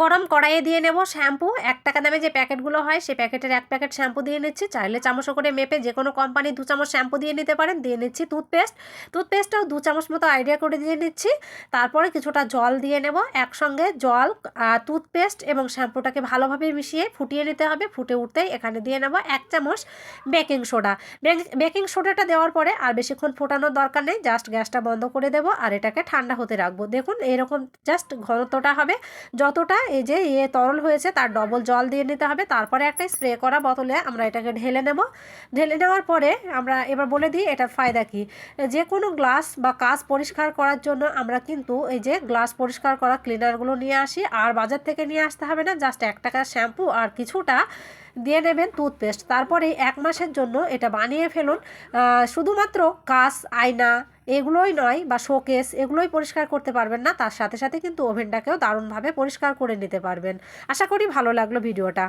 গরম কড়াইয়ে দিয়ে নেব শ্যাম্পু। এক টাকা দামে যে প্যাকেটগুলো হয় সেই প্যাকেটের এক প্যাকেট শ্যাম্পু দিয়ে নিচ্ছি। চাইলে চামচও করে মেপে যে কোনো কোম্পানির দু চামচ শ্যাম্পু দিয়ে নিতে পারেন। দিয়ে নিচ্ছি টুথপেস্ট। টুথপেস্টটাও দু চামচ মতো আইডিয়া করে দিয়ে নিচ্ছি। তারপরে কিছুটা জল দিয়ে নেব। একসঙ্গে জল টুথপেস্ট এবং শ্যাম্পুটাকে ভালোভাবে মিশিয়ে ফুটিয়ে নিতে হবে। ফুটে উঠতেই এখানে দিয়ে নেব এক চামচ বেকিং সোডা। বেকিং সোডাটা দেওয়ার পরে আর বেশিক্ষণ ফোটানোর দরকার নেই। জাস্ট গ্যাসটা বন্ধ করে দেবো আর এটাকে ঠান্ডা হতে রাখব। দেখুন এরকম জাস্ট ঘনত্বটা হবে। যতটা এই যে ইয়ে তরল হয়েছে, তার ডবল জল দিয়ে নিতে হবে। তারপরে একটা স্প্রে করা বোতলে আমরা এটাকে ঢেলে নেব। ঢেলে নেওয়ার পরে আমরা এবার বলে দিই এটার ফায়দা কি। যে কোনো গ্লাস বা কাজ পরিষ্কার করার জন্য আমরা কিন্তু এই যে গ্লাস পরিষ্কার করা ক্লিনারগুলো নিয়ে আসি। আর বাজার থেকে নিয়ে আসতে হবে না জাস্ট এক টাকার শ্যাম্পু আর কিছুটা দিয়ে নেবেন টুথপেস্ট তারপরে এক মাসের জন্য এটা বানিয়ে ফেলুন। শুধুমাত্র কাঁচ, আয়না এগুলোই নয় বা শোকেস এগুলোই পরিষ্কার করতে পারবেন না, তার সাথে সাথে কিন্তু ওভেনটাকেও দারুণভাবে পরিষ্কার করে নিতে পারবেন। আশা করি ভালো লাগল ভিডিওটা।